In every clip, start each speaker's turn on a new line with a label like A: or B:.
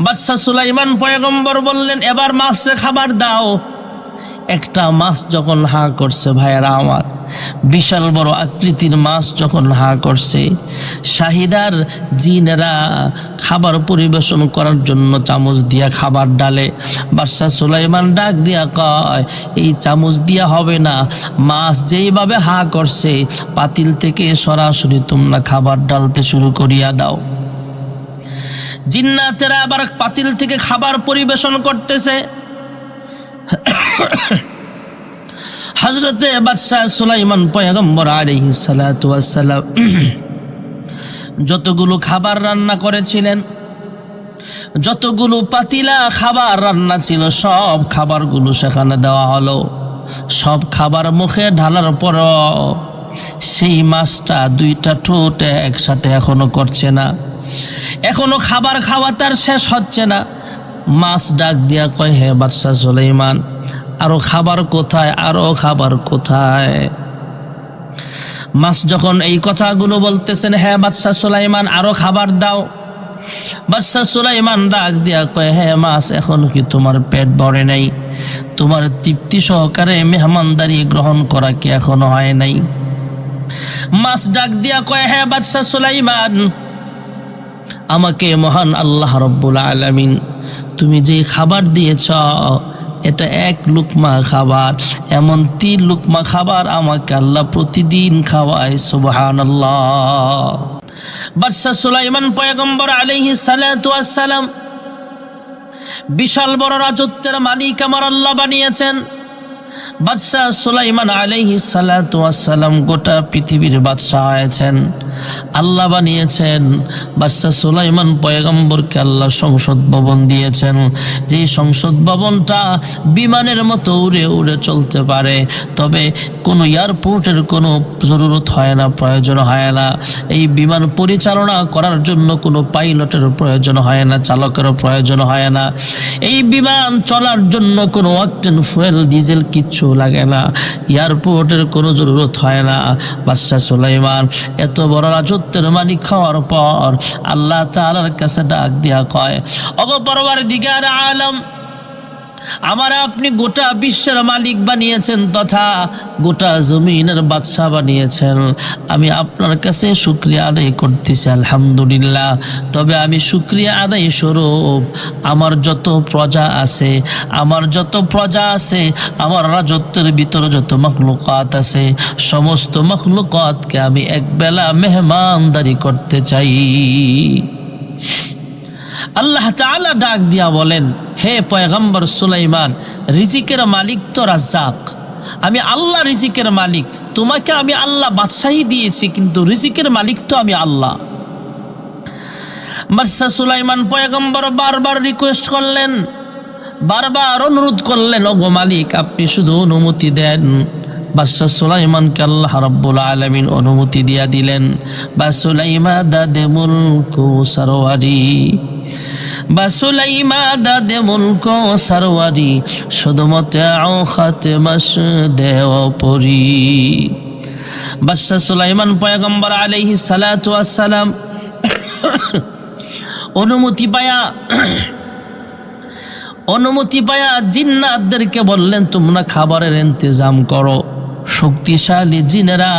A: বাদশাহ সুলাইমান পয়গম্বর বললেন, এবার মাছরে খাবার দাও। একটা মাছ যখন হা করছে, ভাইয়েরা আমার, বিশাল বড় আকৃতির মাছ যখন হা করছে, শাহিদার জিনেরা খাবার পরিবেশন করার জন্য চামচ দিয়া খাবার ডালে, বাদশাহ সুলাইমান ডাক দিয়া কয়, এই চামচ দিয়া হবে না, মাছ যেইভাবে হা করছে, পাতিল থেকে সরাসরি তোমরা খাবার ডালতে শুরু করিয়া দাও। জিন্নাতেরা আবার পাতিল থেকে খাবার পরিবেশন করতেছে। হজরতে বাদশাহ সুলাইমান পয়গম্বর সালাতু ওয়াসসালাম যতগুলো খাবার রান্না করেছিলেন, যতগুলো পাতিলা খাবার রান্না ছিল, সব খাবারগুলো সেখানে দেওয়া হলো। সব খাবার মুখে ঢালার পর সেই মাছটা দুইটা ঠোঁটে একসাথে এখনও করছে না। এখনও খাবার খাওয়া তার শেষ হচ্ছে না। মাছ ডাক দিয়া কয়, হে বাদশাহ সুলাইমান, আরও খাবার কোথায়, আরও খাবার কোথায়? মাছ যখন এই কথাগুলো বলতেছেন হ্যাঁ বাদশাহ সুলাইমান, আরও খাবার দাও। বাদশাহ সুলাইমান ডাক দিয়া কয় হ্যাঁ মাছ, এখন কি তোমার পেট ভরে নাই? তোমার তৃপ্তি সহকারে মেহমানদারি গ্রহণ করা কি এখনও হয় নাই? মাছ ডাক দিয়া কয় হ্যাঁ বাদশাহ সুলাইমান, আমাকে মহান আল্লাহ রব্বুল আলামিন, তুমি যে খাবার দিয়েছ, এটা এক লুকমা খাবার, এমন তিন লুকমা খাবার আমাকে আল্লাহ প্রতিদিন খাওয়ায় সুবহান আল্লাহ বাদশাহ সুলাইমান পয়গম্বর সালাতু সালাম বিশাল বড় রাজত্বের মালিক আমার আল্লাহ বানিয়েছেন। বাদশাহ সুলাইমান আলাইহি সালাম গোটা পৃথিবীর বাদশাহ হয়েছেন। আল্লাহ বানিয়েছেন। বাদশাহ সুলাইমান পয়গম্বরকে আল্লাহ সংসদ ভবন দিয়েছেন। যেই সংসদ ভবনটা বিমানের মতো উড়ে উড়ে চলতে পারে, তবে কোনো এয়ারপোর্টের কোনো জরুরত হয় না, প্রয়োজন হয় না। এই বিমান পরিচালনা করার জন্য কোনো পাইলটের প্রয়োজন হয় না, চালকেরও প্রয়োজন হয় না। এই বিমান চলার জন্য কোনো অক্টেন ফুয়েল, ডিজেল কিচ্ছু লাগে না। এয়ারপোর্টের কোনো জরুরত হয় না। বাদশাহ সুলাইমান এত বড় রাজত্বের মালিক খাওয়ার পর আল্লাহ তাআলার কাছে ডাক দিয়া কয় অগপরবার দিগার আলম আমার আপনি গোটা বিশ্বের মালিক বানিয়েছেন তথা গোটা জমিনের বাদশাহ বানিয়েছেন। আমি আপনার কাছে শুক্রিয়া আদায় করতেছি, আলহামদুলিল্লাহ। তবে আমি শুক্রিয়া আদায় স্বরূপ, আমার যত প্রজা আছে, আমার যত প্রজা আছে, আমার রাজত্বের ভিতরে যত মখলুকাত আছে, সমস্ত মখলুকাতকে আমি একবেলা মেহমানদারি করতে চাই। আল্লাহ তালা ডাক দিয়া বলেন, হে পয়গম্বর সুলাইমান, রিজিকের মালিক তো রাজ্জাক। আমি আল্লাহ রিজিকের মালিক, তোমাকে আমি আল্লাহ বাদশাহী দিয়েছি, কিন্তু রিজিকের মালিক তো আমি আল্লাহ। বাদশাহ সুলাইমান পয়গম্বর বারবার রিকোয়েস্ট করলেন, বারবার অনুরোধ করলেন, ওগো মালিক, আপনি শুধু অনুমতি দেন। বাদশাহ সুলাইমানকে আল্লাহ রাব্বুল আলামিন অনুমতি দিয়া দিলেন, বা সুলাইমা দাদে মুলক সারওয়ারি বা সুলাইমা দাদে মুলক সারওয়ারি শুধুমাত্র খাতে মাস দেও পরি। বাদশাহ সুলাইমান পয়গম্বর আলাইহিস সালাতু ওয়াস সালাম অনুমতি পায়া অনুমতি পায়া জিন্নাতদেরকে বললেন, তোমরা খাবারের ইন্তজাম করো। শক্তিশালী জিনেরা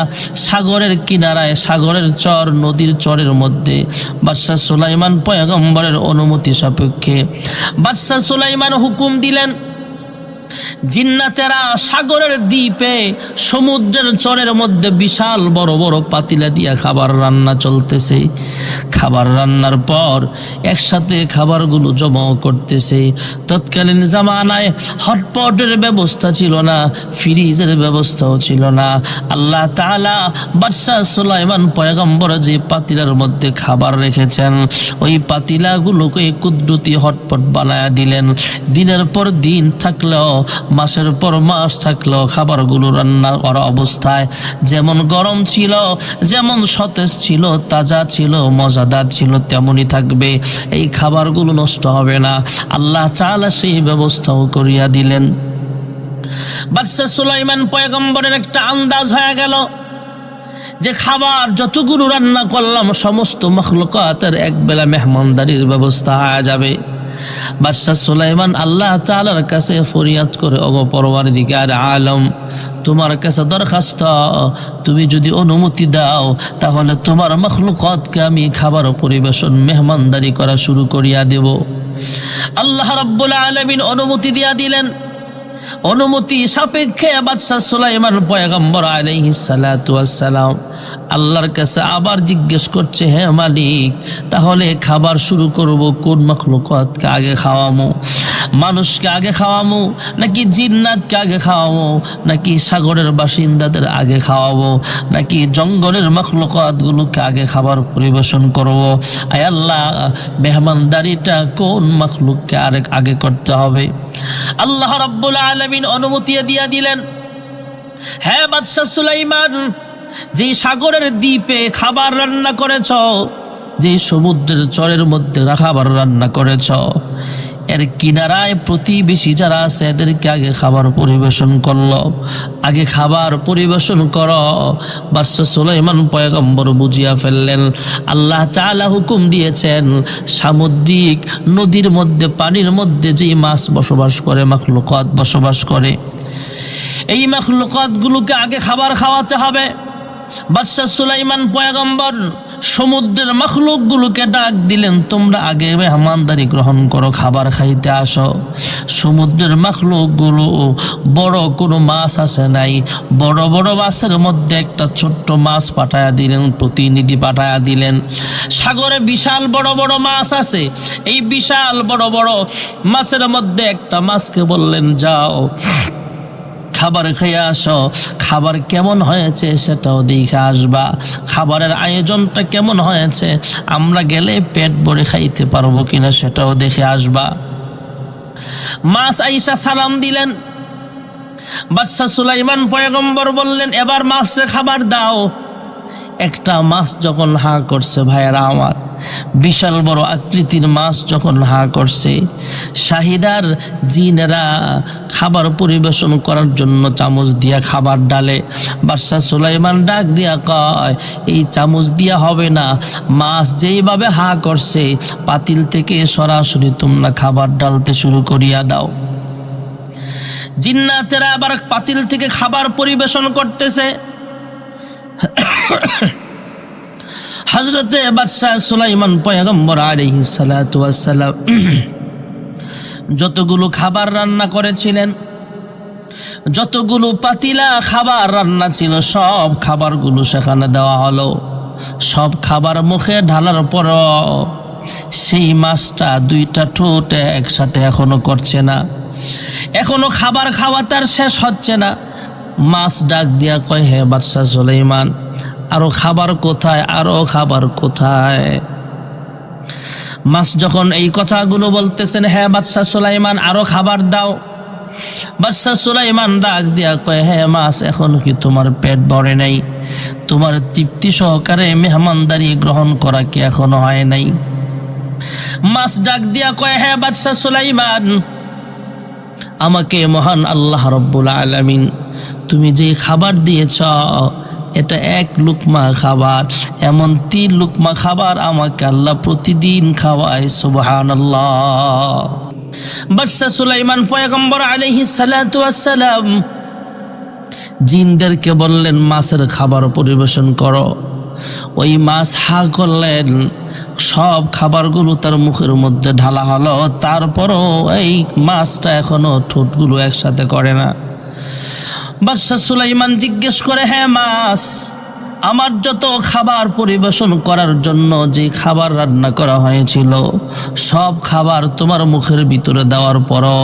A: সাগরের কিনারায় সাগরের চর, নদীর চরের মধ্যে। বাদশাহ সুলাইমান পয়গম্বরের অনুমতি সাপেক্ষে। বাদশাহ সুলাইমান হুকুম দিলেন জিন্নাতেরা সাগরের দ্বীপে সমুদ্রের চরের মধ্যে বিশাল বড় বড় পাতিলা দিয়া খাবার রান্না চলতেছে। খাবার রান্নার পর একসাথে খাবারগুলো জমাও করতেছে। তৎকালীন জামানায় হটপটের ব্যবস্থা ছিল না, ফ্রিজের ব্যবস্থাও ছিল না। আল্লাহ তাআলা বাদশাহ সুলাইমান পয়গম্বর যে পাতিলার মধ্যে খাবার রেখেছেন, ওই পাতিলাগুলোকে কুদরতি হটপট বানায়া দিলেন। দিনের পর দিন থাকলেও মাসের পর মাস থাকলেও খাবারগুলো রান্না করা অবস্থায়। যেমন গরম ছিল, যেমন সতেজ ছিল, তাজা ছিল, মজাদার ছিল, তেমনই থাকবে। এই খাবারগুলো নষ্ট হবে না। আল্লাহ চালা সেই ব্যবস্থাও করিয়া দিলেন। বাদশাহ সুলাইমান পয়গম্বরের একটা আন্দাজ হয়ে গেল যে খাবার যতগুলো রান্না করলাম, সমস্ত মখলুকাতের একবেলা মেহমানদারির ব্যবস্থা হয়ে যাবে। বাদশাহ সুলাইমান আল্লাহ তাআলার কাছে ফরিয়াদ করে অগ পরবার দিকে আর আলম, তোমার কাছে দরখাস্ত, তুমি যদি অনুমতি দাও, তাহলে তোমার মখলুকতকে আমি খাবার পরিবেশন মেহমানদারি করা শুরু করিয়া দেব। আল্লাহ রাব্বুল আলামিন অনুমতি দিয়া দিলেন। অনুমতি সাপেক্ষে বাদশাহ সুলাইমান পয়গম্বর আলাইহিস সালাতু ওয়াসসালাম আল্লাহর কাছে আবার জিজ্ঞেস করছে হ্যাঁ মালিক, তাহলে খাবার শুরু করব কোন মখলুকতকে আগে খাওয়ামো? মানুষকে আগে খাওয়ামো নাকি জিন্নাতকে আগে খাওয়াবো নাকি সাগরের বাসিন্দাদের আগে খাওয়াবো? নাকি জঙ্গলের মখলুকতগুলোকে আগে খাবার পরিবেশন করব? আয় আল্লাহ, মেহমানদারিটা কোন মখলুককে আরেক আগে করতে হবে? আল্লাহ রাব্বুল আলামিন অনুমতি দিয়া দিলেন হ্যাঁ বাদশাহ সুলাইমান যে সাগরের দ্বীপে খাবার রান্না করেছ, যে সমুদ্রের চরের মধ্যে খাবার রান্না করেছ, এর কিনারায় প্রতিবেশী যারা আছে, এদেরকে আগে খাবার পরিবেশন করল। আগে খাবার পরিবেশন কর। বাদশাহ সুলাইমান পয়গম্বর বুঝিয়া ফেললেন, আল্লাহ চালা হুকুম দিয়েছেন, সামুদ্রিক নদীর মধ্যে, পানির মধ্যে যেই মাছ বসবাস করে, মাখলুকত বসবাস করে, এই মাখলুকতগুলোকে আগে খাবার খাওয়াতে হবে। বাদশাহ সুলাইমান পয়গম্বর সমুদ্রের মখলুকগুলোকে ডাক দিলেন, তোমরা আগে মেহমানদারি গ্রহণ করো, খাবার খাইতে আসো। সমুদ্রের মখলুকগুলো, বড় কোনো মাছ আসে নাই। বড় বড় মাছের মধ্যে একটা ছোট্ট মাছ পাঠায়া দিলেন, প্রতিনিধি পাঠায়া দিলেন। সাগরে বিশাল বড় বড় মাছ আছে। এই বিশাল বড় বড় মাছের মধ্যে একটা মাছকে বললেন, যাও। খাবার খেয়ে আসো। খাবার কেমন হয়েছে সেটাও দেখে আসবা। খাবারের আয়োজনটা কেমন হয়েছে? আমরা গেলে পেট ভরে খাইতে পারব কিনা সেটাও দেখে আসবা। মাছ আইসা সালাম দিলেন। বাদশাহ সুলাইমান পয়গম্বর বললেন, এবার মাছে খাবার দাও। একটা মাছ যখন হা করছে ভাইয়েরা আমার। বিশাল বড় আকৃতির মাছ যখন হা করছে, শাহিদার জিনেরা খাবার পরিবেশন করার জন্য চামচ দিয়া খাবার ডালে, বাদশাহ সুলাইমান ডাক দিয়া কয়, এই চামচ দিয়া হবে না, মাছ যেইভাবে হা করছে, পাতিল থেকে সরাসরি তোমরা খাবার ডালতে শুরু করিয়া দাও। জিন্নাতেরা আবার পাতিল থেকে খাবার পরিবেশন করতেছে। হজরতে বাদশাহ সুলাইমান পয়গম্বর সালাতু ওয়াসসালাম যতগুলো খাবার রান্না করেছিলেন, যতগুলো পাতিলা খাবার রান্না ছিল, সব খাবারগুলো সেখানে দেওয়া হলো। সব খাবার মুখে ঢালার পর সেই মাছটা দুইটা ঠোঁটে একসাথে এখনও করছে না। এখনও খাবার খাওয়া তার শেষ হচ্ছে না। মাছ ডাক দিয়া কয়, হে বাদশাহ সুলাইমান আরও খাবার কোথায়, আরও খাবার কোথায়? মাছ যখন এই কথাগুলো বলতেছেন হ্যাঁ বাদশাহ সুলাইমান, আরও খাবার দাও। বাদশাহ সুলাইমান ডাক দিয়া কয় হ্যাঁ মাছ এখন কি তোমার পেট ভরে নাই? তোমার তৃপ্তি সহকারে মেহমানদারি গ্রহণ করা কি এখনও হয় নাই? মাছ ডাক দিয়া কয় হ্যাঁ বাদশাহ সুলাইমান, আমাকে মহান আল্লাহ রব্বুল আলামিন, তুমি যে খাবার দিয়েছ এটা এক লুকমা খাবার, এমন তিন লুকমা খাবার আমাকে আল্লাহ প্রতিদিন খাওয়ায় সুবহান আল্লাহ বাদশাহ সুলাইমান পয়গম্বর সালাতু ওয়াসসালাম জিনদেরকে বললেন, মাছের খাবার পরিবেশন করো। ওই মাছ হা করলেন, সব খাবারগুলো তার মুখের মধ্যে ঢালা হলো, তারপরও এই মাছটা এখনও ঠোঁটগুলো একসাথে করে না। বাদশাহ সুলাইমান জিজ্ঞেস করে হ্যাঁ মাছ, আমার যত খাবার পরিবেশন করার জন্য যে খাবার রান্না করা হয়েছিল, সব খাবার তোমার মুখের ভিতরে দেওয়ার পরও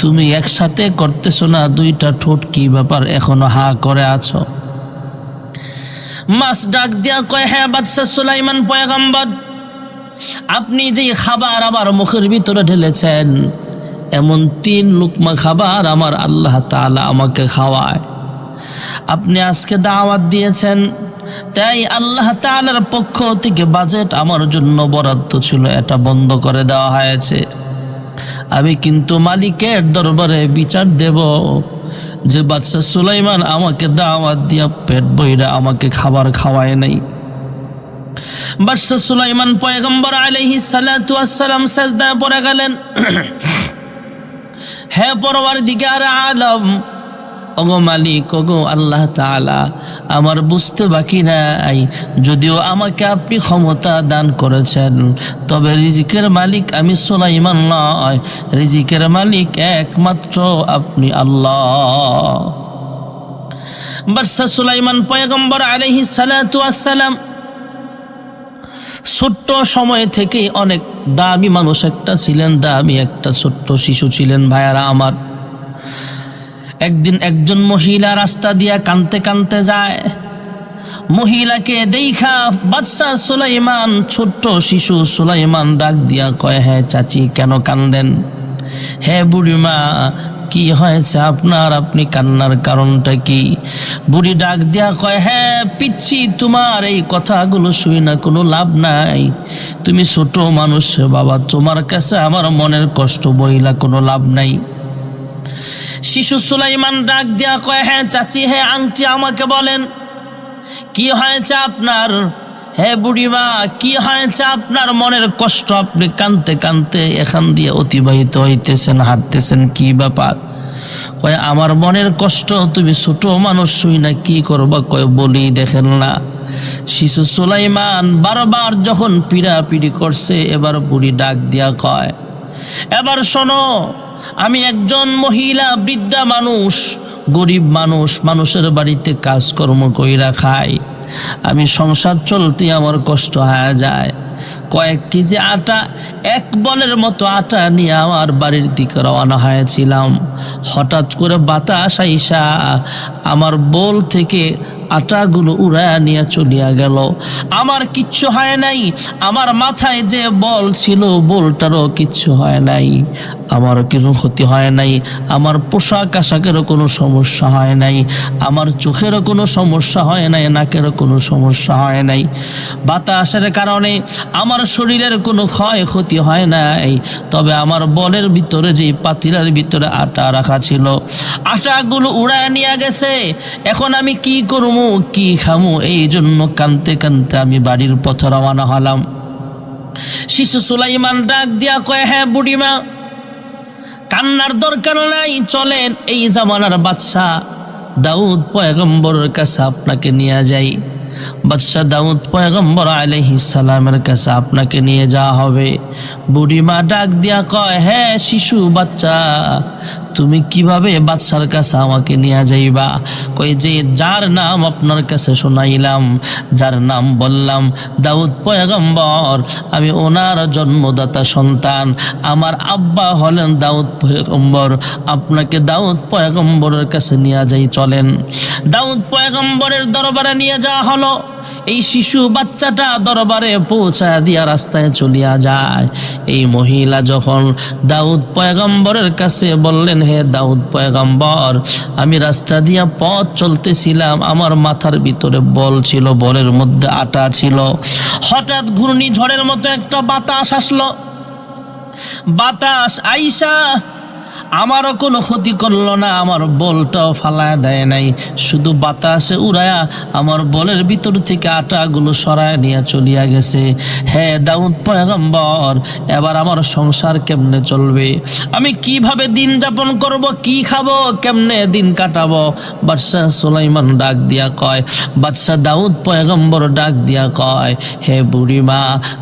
A: তুমি একসাথে করতেছো না, দুইটা ঠোঁট কি ব্যাপার এখনও হা করে আছো? মাছ ডাক দিয়া কয় হ্যাঁ বাদশাহ সুলাইমান পয়গাম্বর, আপনি যে খাবার আবার মুখের ভিতরে ঢেলেছেন এমন তিন লুকমা খাবার আমার আল্লাহ তাআলা আমাকে খাওয়ায়। আপনি আজকে দাওয়াত দিয়েছেন, তাই আল্লাহ তাআলার পক্ষ থেকে বাজেট আমার জন্য বরাদ্দ ছিল, এটা বন্ধ করে দেওয়া হয়েছে। আমি কিন্তু মালিকের দরবারে বিচার দেব, যে বাদশাহ সুলাইমান আমাকে দাওয়াত দিয়া পেট বইরা আমাকে খাবার খাওয়ায় নাই। বাদশাহ সুলাইমান পয়গম্বর আলাইহি সালাতু আসসালাম সাজদায় পড়ে গেলেন। হে পরবার দিকে আর আলম, ওগো মালিক, ওগো আল্লাহ তাআলা, আমার বুঝতে বাকি নাই। যদিও আমাকে আপনি ক্ষমতা দান করেছেন, তবে রিজিকের মালিক আমি সুলাইমান নয়। রিজিকের মালিক একমাত্র আপনি আল্লাহ। বাদশাহ সুলাইমান, পয়গম্বর আলাইহি সালাতু আসসালাম ছোট্ট সময় থেকে অনেক দামি মানুষ একটা ছিলেন, দামি একটা ছোট্ট শিশু ছিলেন ভাইয়ারা আমার। একদিন একজন মহিলা রাস্তা দিয়া কানতে কানতে যায়। মহিলাকে দেখা বাদশাহ সুলাইমান, ছোট্ট শিশু সুলাইমান ডাক দিয়া কয় হ্যাঁ চাচি, কেন কান্দেন? হ্যাঁ বুড়িমা কি হয়েছে? আপনার, আপনি কান্নার কারণটা কি? বুড়ি ডাক দিয়া কয় হ্যাঁ পিচ্ছি, তোমার এই কথাগুলো শুই না, কোনো লাভ নাই। তুমি ছোট মানুষ, বাবা, তোমার কাছে আমার মনের কষ্ট বইলা কোনো লাভ নাই। শিশু সুলাইমান ডাক দিয়া কয় হ্যাঁ চাচি হ্যাঁ আংটি আমাকে বলেন, কি হয়েছে আপনার? হে বুড়িমা, কি হয়েছে আপনার মনের কষ্ট? আপনি কানতে কানতে এখান দিয়ে অতিবাহিত হইতেছেন, হাঁটতেছেন, কি ব্যাপার? কয়, আমার মনের কষ্ট, তুমি ছোট মানুষ শুই না, কি করবা? কয়, বলি দেখেন না। শিশু সুলাইমান বারবার যখন পিড়াপিড়ি করছে, এবার বুড়ি ডাক দিয়া কয়, এবার শোনো, আমি একজন মহিলা, বৃদ্ধা মানুষ, গরিব মানুষ, মানুষের বাড়িতে কাজকর্ম কইরা খাই। আমি সংসার চলতে আমার কষ্ট হয়ে যায়। কয়েক কেজি আটা, এক বলের মতো আটা নিয়ে আমার বাড়ির দিকে রওনা হয়েছিলাম। হঠাৎ করে বাতাস আইসা আমার বোল থেকে আটাগুলো উড়ায় নিয়ে চলিয়া গেল। আমার কিচ্ছু হয় নাই, আমার মাথায় যে বল ছিল, বলটারও কিচ্ছু হয় নাই। আমার কিছু ক্ষতি হয় নাই, আমার পোশাক আশাকেরও কোনো সমস্যা হয় নাই, আমার চোখেরও কোনো সমস্যা হয় নাই, নাকেরও কোনো সমস্যা হয় নাই। বাতাসের কারণে আমার শরীরের কোনো ক্ষয় ক্ষতি হয় নাই, তবে আমার বলের ভিতরে যে পাতিলার ভিতরে আটা রাখা ছিল, আটাগুলো উড়ায় নিয়ে গেছে, এখন আমি কি করব, কি খামু এই জন্য কানতে কানতে আমি বাড়ির পথে রওনা হলাম। শিশু সুলাইমান ডাক দিয়া কয় হ্যাঁ বুড়িমা কান্নার দরকার নাই চলেন এই জামানার বাদশাহ দাউদ পয়গম্বরের কাছে আপনাকে নিয়ে যাই। বাদশাহ দাউদ পয়গম্বর সালামের কাছে আপনাকে নিয়ে যাওয়া হবে। বুড়িমা ডাক দিয়া কয় হ্যাঁ শিশু বাচ্চা, তুমি কীভাবে বাদশার কাছে আমাকে নিয়ে যাইবা? কই যে যার নাম আপনার কাছে শোনাইলাম, যার নাম বললাম, দাউদ পয়গম্বর, আমি ওনার জন্মদাতা সন্তান। আমার আব্বা হলেন দাউদ পয়গম্বর, আপনাকে দাউদ পয়গম্বরের কাছে নিয়ে যাই, চলেন। দাউদ পয়গম্বরের দরবারে নিয়ে যাওয়া হলো। এই শিশু বাচ্চাটা দরবারে পৌঁছায় দিয়া রাস্তায় চলিয়া যায়। এই মহিলা যখন দাউদ পয়গম্বরের কাছে বললেন, হে দাউদ পয়গম্বর, আমি রাস্তা দিয়া পথ চলতেছিলাম, আমার মাথার ভিতরে বল ছিল, বলের মধ্যে আটা ছিল। হঠাৎ ঘূর্ণি ঝড়ের মতো একটা বাতাস আসলো। বাতাস আইসা আমারও কোনো ক্ষতি করল না, আমার বলটাও ফালায় দেয় নাই। শুধু বাতাসে উড়ায়া আমার বলের ভিতর থেকে আটাগুলো সরায় নিয়ে চলিয়া গেছে। হ্যাঁ দাউদ পয়গম্বর, এবার আমার সংসার কেমনে চলবে? আমি কীভাবে দিন যাপন করব, কি খাব, কেমনে দিন কাটাবো? বাদশাহ সুলাইমান ডাক দিয়া কয়, বাদশাহ দাউদ পয়গম্বর ডাক দিয়া কয়, হে বুড়িমা,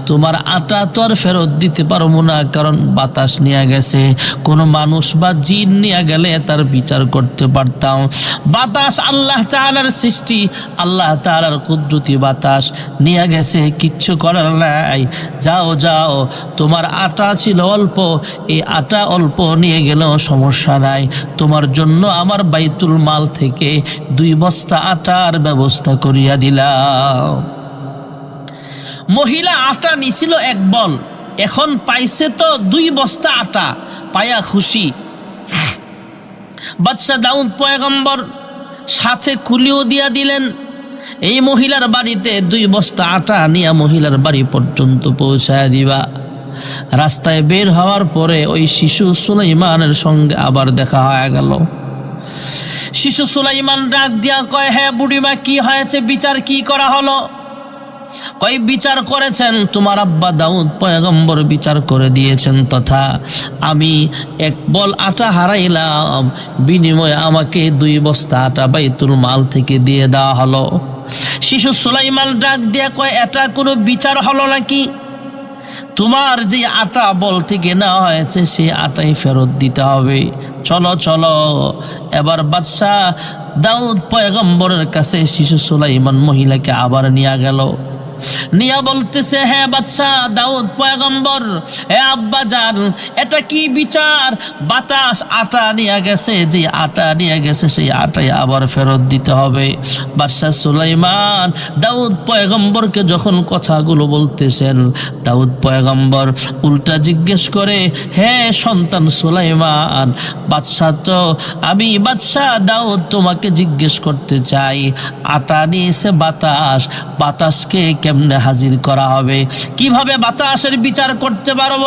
A: তোমার আটা তো আর ফেরত দিতে পারব না, কারণ বাতাস নিয়ে গেছে। কোনো মানুষ বা জিন নিয়ে গেলে তার বিচার করতে পারতাম। বাতাস আল্লাহ তাআলার সৃষ্টি, আল্লাহ তাআলার কুদরতি বাতাস নিয়ে গেছে, কিচ্ছু করার নাই। যাও যাও, তোমার আটা ছিল অল্প, এই আটা অল্প নিয়ে গেলেও সমস্যা নাই। তোমার জন্য আমার বাইতুল মাল থেকে দুই বস্তা আটার ব্যবস্থা করিয়া দিলাম। মহিলা আটা নিছিল এক বল, এখন পাইছে তো দুই বস্তা আটা, পায়া খুশি। বাদশাহ দাউদ পয়গম্বর সাথে কুলিও দিয়া দিলেন। এই মহিলার বাড়িতে দুই বস্তা আটা নিয়ে মহিলার বাড়ি পর্যন্ত পৌঁছায় দিবা। রাস্তায় বের হওয়ার পরে ওই শিশু সুলাইমানের সঙ্গে আবার দেখা হয়ে গেল। শিশু সুলাইমান ডাক দিয়া কয় হ্যাঁ বুড়িমা, কি হয়েছে? বিচার কি করা হলো? কই বিচার করেছেন? তোমার আব্বা দাউদ পয়গম্বর বিচার করে দিয়েছেন তথা আমি এক বল আটা হারাইলাম। বিনিময়ে আমাকে দুই বস্তা আটা বাইতুল মাল থেকে দিয়ে দেওয়া হলো। শিশু সুলাইমান ডাক দিয়ে কয়, এটা কোনো বিচার হলো নাকি? তোমার যে আটা বল থেকে নেওয়া হয়েছে সেই আটাই ফেরত দিতে হবে। চলো চলো। এবার বাদশাহ দাউদ পয়গম্বরের কাছে শিশু সুলাইমান মহিলাকে আবার নিয়ে গেল। নিয়া বলতেছে হ্যাঁ বাদশাহ, দাউদ পয়গম্বর হে আব্বা জান, এটা কি বিচার? বাতাস আটা নিয়ে গেছে, যে আটা নিয়ে গেছে, সেই আটাই আবার ফেরত দিতে হবে। বাদশাহ সুলাইমান দাউদ পয়গম্বরকে যখন কথাগুলো বলতেছেন, দাউদ পয়গম্বর উল্টা জিজ্ঞেস করে, হে সন্তান সুলাইমান, বাদশাহ তো, আমি বাদশাহ, দাউদ তোমাকে জিজ্ঞেস করতে চাই, আটা নিয়েছে বাতাস, বাতাসকে কেমনে হাজির করা হবে? কীভাবে বাতাসের বিচার করতে পারব?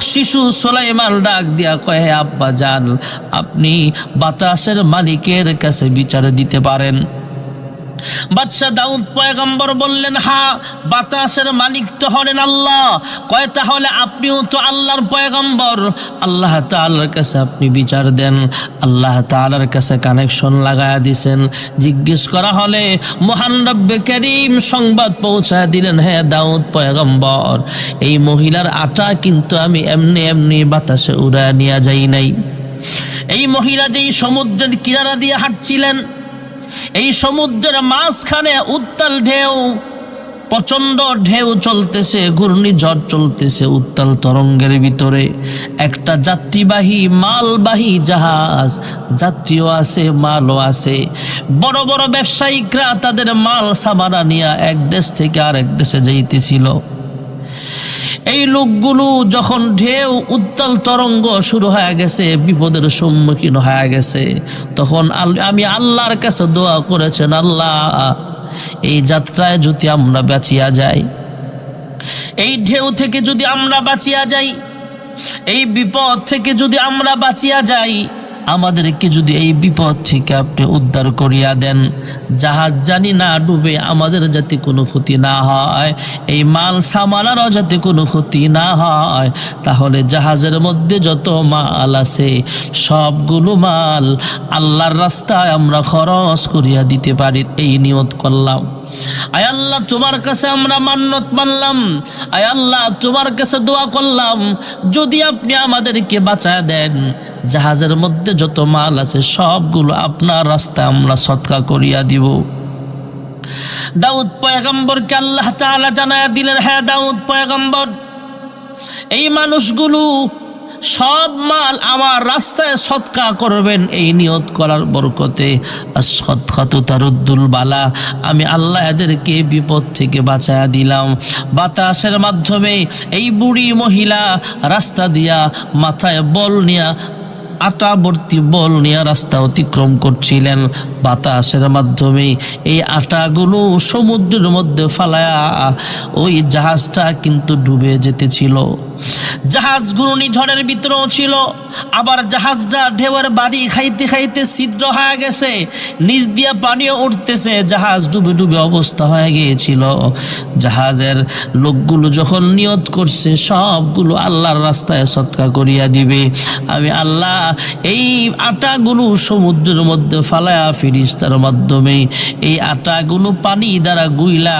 A: শিশু সোলাইমাল ডাক দিয়া কয়ে "হে আব্বা জান, আপনি বাতাসের মালিকের কাছে বিচার দিতে পারেন। বাদশাহ দাউদ পয়গম্বর বললেন, হা, বাতাসের মালিক তো হলেন আল্লাহ। কয়, তাহলে আপনিও তো আল্লাহর পয়গম্বর। আল্লাহ তাআলার কাছে আপনি বিচার দেন, আল্লাহ তাআলার কাছে কানেকশন লাগায়া দিছেন। জিজ্ঞেস করা হলে মহান রব্বে করিম সংবাদ পৌঁছায় দিলেন হ্যাঁ দাউদ পয়গম্বর, এই মহিলার আটা কিন্তু আমি এমনি এমনি বাতাসে উড়ায় নিয়ে যাই নাই। এই মহিলা যেই সমুদ্রের কিনারা দিয়ে হাঁটছিলেন এই সমুদ্রের মাঝখানে উত্তাল ঢেউ প্রচণ্ড ঢেউ চলতেছে, ঘূর্ণিঝড় চলতেছে উত্তাল তরঙ্গের ভিতরে। একটা যাত্রীবাহী, মালবাহী জাহাজ, যাত্রীও আছে, মালও আছে। বড় বড় ব্যবসায়িকরা তাদের মাল সামানা নিয়ে এক দেশ থেকে আরেক দেশে যাইতেছিল। এই লোকগুলো যখন ঢেউ, উত্তাল তরঙ্গ শুরু হয়ে গেছে, বিপদের সম্মুখীন হয়ে গেছে। তখন আমি আল্লাহর কাছে দোয়া করেছেন, আল্লাহ, এই যাত্রায় যদি আমরা বাঁচিয়া যাই, এই ঢেউ থেকে যদি আমরা বাঁচিয়া যাই, এই বিপদ থেকে যদি আমরা বাঁচিয়া যাই আমাদেরকে যদি এই বিপদ থেকে আপনি উদ্ধার করিয়া দেন, জাহাজ জানি না ডুবে আমাদের যাতে কোনো ক্ষতি না হয়, এই মাল সামানারও যাতে কোনো ক্ষতি না হয়, তাহলে জাহাজের মধ্যে যত মাল আছে, সবগুলো মাল আল্লাহর রাস্তায় আমরা খরচ করিয়া দিতে পারি, এই নিয়ত করলাম। আয় আল্লাহ, তোমার কাছে আমরা মান্নত মানলাম। আয় আল্লাহ, তোমার কাছে দোয়া করলাম। যদি আপনি আমাদেরকে বাঁচায় দেন, জাহাজের মধ্যে যত মাল আছে, সবগুলো আপনার রাস্তায় আমরা সৎকা করিয়া দিব। দাউদ পয়গম্বরকে আল্লাহ তাআলা জানায়া দিলেন হ্যাঁ দাউদ পয়গম্বর, এই মানুষগুলো সব মাল আমার রাস্তায় সৎকা করবেন, এই নিয়ত করার বরকতে। তারুদ্দুল বালা, আমি আল্লাহ এদেরকে বিপদ থেকে বাঁচায়া দিলাম। বাতাসের মাধ্যমে এই বুড়ি মহিলা রাস্তা দিয়া মাথায় বল নিয়া আটা ভর্তি বল নিয়ে রাস্তা অতিক্রম করছিলেন। বাতাসের মাধ্যমে এই আটাগুলো সমুদ্রের মধ্যে ফালায়া ওই জাহাজটা কিন্তু ডুবে যেতেছিল জাহাজ ঝড়ের ভিতরেও ছিল। আবার জাহাজটা ঢেউয়ের বাড়ি খাইতে খাইতে ছিদ্র হয়ে গেছে। নিচ দিয়ে পানিও উঠতেছে। জাহাজ ডুবে ডুবে অবস্থা হয়ে গিয়েছিল। জাহাজের লোকগুলো যখন নিয়ত করছে, সবগুলো আল্লাহর রাস্তায় সৎকা করিয়া দিবে। আমি আল্লাহ এই আটাগুলো সমুদ্রের মধ্যে ফালায়া ফিরিস্তার মাধ্যমে এই আটাগুলো পানি দ্বারা গুইলা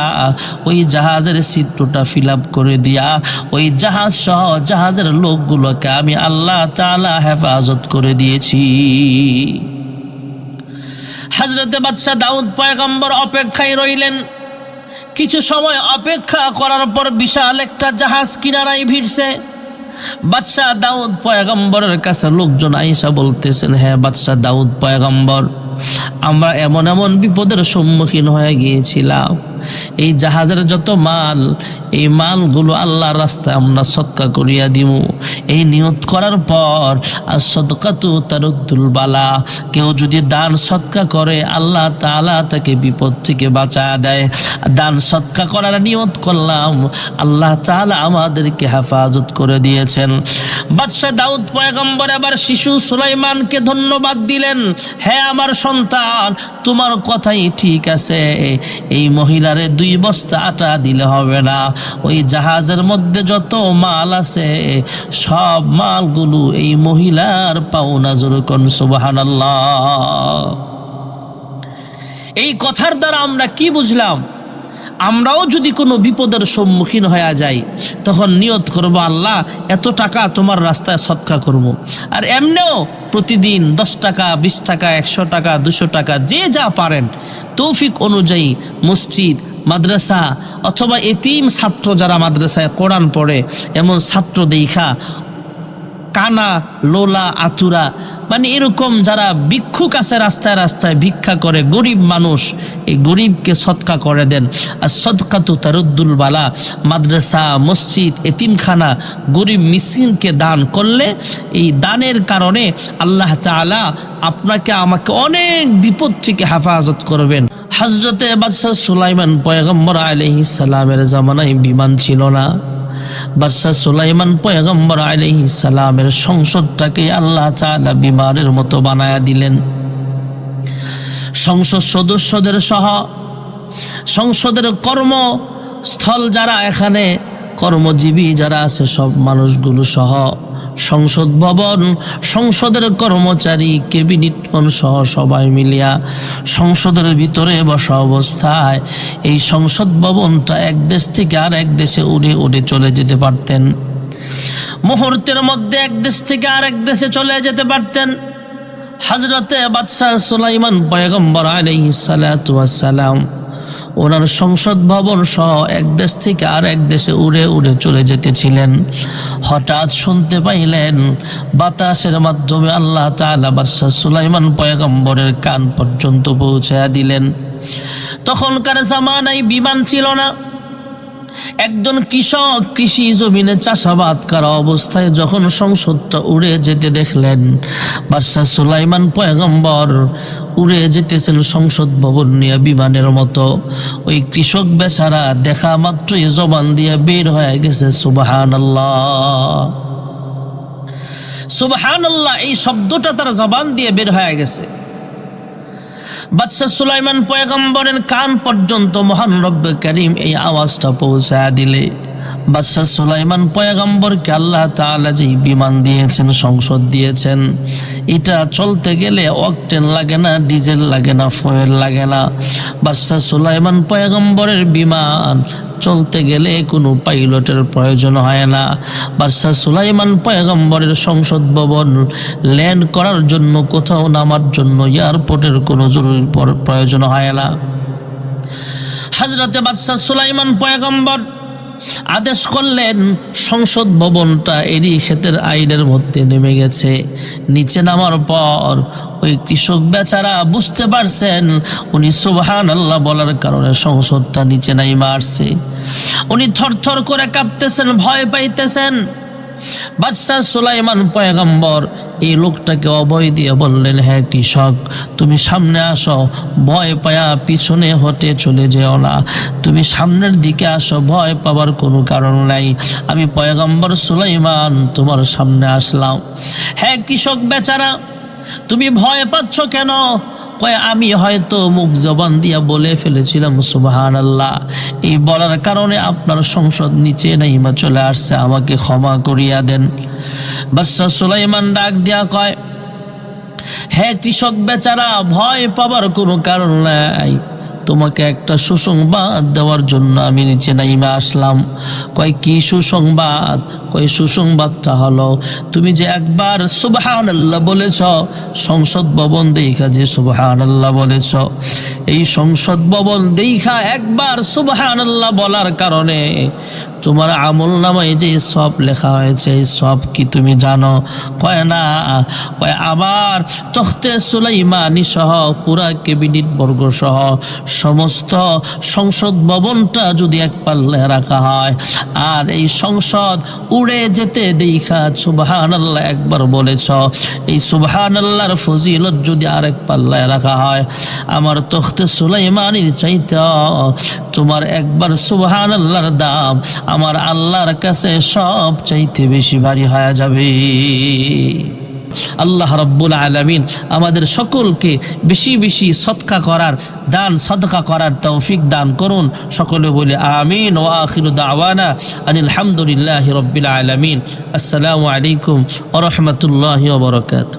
A: ওই জাহাজের চিত্রটা ফিল করে দিয়া ওই জাহাজ জাহাজের লোকগুলোকে আমি আল্লাহ তাআলা হেফাজত করে দিয়েছি। হাজরতে বাদশাহ দাউদ পয়গম্বর অপেক্ষায় রইলেন। কিছু সময় অপেক্ষা করার পর বিশাল একটা জাহাজ কিনারায় ভিড়ছে। বাদশাহ দাউদ পয়গম্বরের কাছে লোকজন আইসা বলতেছেন হ্যাঁ বাদশাহ দাউদ পয়গম্বর, আমরা এমন এমন বিপদের সম্মুখীন হয়ে গিয়েছিলাম। এই জাহাজের যত মাল, এই মালগুলো আল্লাহর রাস্তায় আমরা সৎকা করিয়া দিব এই নিয়ত করার পর আর সদকা তো তারুদ্দুল বালা। কেউ যদি দান সৎকা করে, আল্লাহ তাআলা তাকে বিপদ থেকে বাঁচা দেয়। দান সৎকা করার নিয়ত করলাম, আল্লাহ তাআলা আমাদেরকে হেফাজত করে দিয়েছেন। বাদশাহ দাউদ পয়গম্বর আবার শিশু সুলাইমানকে ধন্যবাদ দিলেন হ্যাঁ আমার সন্তান, তোমার কথাই ঠিক আছে। এই মহিলারে দুই বস্তা আটা দিলে হবে না। ওই জাহাজের মধ্যে যত মাল আছে, সব মালগুলো এই মহিলার পাওনা জোরকন সুবাহান এই কথার দ্বারা আমরা কি বুঝলাম? আমরাও যদি কোনো বিপদের সম্মুখীন হয়ে যাই, তখন নিয়ত করব, আল্লাহ, এত টাকা তোমার রাস্তায় সৎকা করব। আর এমনিও প্রতিদিন দশ টাকা, বিশ টাকা, একশো টাকা, দুশো টাকা, যে যা পারেন, তৌফিক অনুযায়ী মসজিদ, মাদ্রাসা অথবা এতিম ছাত্র যারা মাদ্রাসায় কোরআন পড়ে, এমন ছাত্র দেখা কানা, লোলা, আতুরা মানে এরকম যারা ভিক্ষুক আছে রাস্তায় রাস্তায়, ভিক্ষা করে, গরিব মানুষ, এই গরিবকে সৎকা করে দেন। আর সদকা তো তারুদ্দুল বালা, মাদ্রাসা, মসজিদ, এতিমখানা, গরিব মিসকিনকে দান করলে এই দানের কারণে আল্লাহ তাআলা আপনাকে, আমাকে অনেক বিপদ থেকে হেফাজত করবেন। হজরতে বাদশাহ সুলাইমান পয়গম্বর আলহিস সালামের জামানায় বিমান ছিল না। বাদশাহ সুলাইমান পয়গম্বর আলহি সালামের সংসদটাকে আল্লাহ তাআলা বিমানের মতো বানায়া দিলেন। সংসদ সদস্যদের সহ সংসদের কর্মস্থল যারা এখানে, কর্মজীবী যারা আছে, সব মানুষগুলো সহ সংসদ ভবন, সংসদের কর্মচারী, ক্যাবিনেট সহ সবাই মিলিয়া সংসদের ভিতরে বসা অবস্থায় এই সংসদ ভবনটা এক দেশ থেকে আর এক দেশে উড়ে উড়ে চলে যেতে পারতেন। মুহূর্তের মধ্যে এক দেশ থেকে আর এক দেশে চলে যেতে পারতেন। হজরতে বাদশাহ সুলাইমান পয়গম্বর সালাম। ওনার সংসদ ভবন সহ এক দেশ থেকে আর এক দেশে উড়ে উড়ে চলে যেতেছিলেন। হঠাৎ শুনতে পাইলেন, বাতাসের মাধ্যমে আল্লাহ বাদশাহ সুলাইমান পয়গম্বরের কান পর্যন্ত পৌঁছায়া দিলেন। তখনকার জামানায় বিমান ছিল না। একজন কৃষক কৃষি জমিনে চাষাবাদ করা অবস্থায় যখন সংসদটা উড়ে যেতে দেখলেন, বাদশাহ সুলাইমান পয়গম্বর উড়ে যেতেছেন সংসদ ভবন নিয়ে বিমানের মতো। ওই কৃষক বেচারা দেখা মাত্রই জবান দিয়ে বের হয়ে গেছে সুবাহান আল্লাহ সুবাহান আল্লাহ এই শব্দটা তার জবান দিয়ে বের হয়ে গেছে। বাদশাহ সুলাইমান পয়গম্বরের কান পর্যন্ত মহান রব্য করিম এই আওয়াজটা পৌঁছায় দিলে। বাদশাহ সুলাইমান পয়গম্বরকে আল্লাহ তালা যে বিমান দিয়েছেন, সংসদ দিয়েছেন, এটা চলতে গেলে অকটেন লাগে না, ডিজেল লাগে না, ফয়েল লাগে না। বাদশাহ সুলাইমান পয়গম্বরের বিমান চলতে গেলে কোনো পাইলটের প্রয়োজন হয় না। বাদশাহ সুলাইমান পয়গম্বরের সংসদ ভবন ল্যান্ড করার জন্য কোথাও নামার জন্য এয়ারপোর্টের কোনো জরুরি প্রয়োজন হয় না। হাজরতে বাদশাহ সুলাইমান পয়গম্বর আদেশ করলেন, সংসদ ভবনটা এরই ক্ষেতের আইনের মধ্যে নেমে গেছে। নিচে নামার পর ওই কৃষক বেচারা বুঝতে পারছেন, উনি সুবহান আল্লাহ বলার কারণে সংসদটা নিচে নাই মারছে। উনি থরথর করে কাঁপতেছেন, ভয় পাইতেছেন। বাদশাহ সুলাইমান পয়গম্বর এই লোকটাকে অভয় দিয়ে বললেন হ্যাঁ কৃষক, তুমি সামনে আসো। ভয় পায়া পিছনে হটে চলে যেও না। তুমি সামনের দিকে আসো, ভয় পাবার কোনো কারণ নাই। আমি পয়গম্বর সুলাইমান, তোমার সামনে আসলাম। হ্যাঁ কৃষক বেচারা, তুমি ভয় পাচ্ছ কেন? কয়, আমি হয়তো মুখ জবান দিয়া বলে ফেলেছিলাম সুবাহান আল্লাহ এই বলার কারণে আপনার সংসদ নিচে নাইমা চলে আসছে, আমাকে ক্ষমা করিয়া দেন। বাদশাহ সুলাইমান ডাক দিয়া কয় হ্যাঁ কৃষক বেচারা, ভয় পাবার কোনো কারণ নাই। তোমাকে একটা সুসংবাদ দেওয়ার জন্য আমি নিচে নাইমা আসলাম। কয়, কি সুসংবাদ? কয় সুসংবাদটা হলো, তুমি যে একবার সুবহান আল্লাহ বলেছ, সংসদ ভবন দেখা যে সুবহান আল্লাহ বলেছ, এই সংসদ ভবন দেখা একবার সুবহান আল্লাহ বলার কারণে তোমার আমল নামায় যে সব লেখা হয়েছে, এই সব কি তুমি জানো? কয় না, কয় আবার তখতে সুলাইমানি সহ, পুরা ক্যাবিনেট বর্গ সহ, সমস্ত সংসদ ভবনটা যদি এক পাল্লায় রাখা হয়, আর এই সংসদ উড়ে যেতে দেখা সুবহান আল্লাহ একবার বলেছ। এই সুবহান আল্লাহর ফজিলত যদি আরেক পাল্লায় রাখা হয়, আমার তখতে সুলাইমানির চাইতে তোমার একবার সুবহান আল্লাহর দাম আমার আল্লাহর কাছে সব চাইতে বেশি ভারী হয়ে যাবে। আল্লাহ রব্বুল আলমিন আমাদের সকলকে বেশি বেশি সৎকা করার, দান, সদকা করার তৌফিক দান করুন। সকলে বলে আমিন ও আখিরুদ্দাওয়ানা দাওয়ানা আনিল হামদুলিল্লাহ রব্বিল আলমিন। আসসালামু আলাইকুম ওরহমতুল্লাহ বরকাত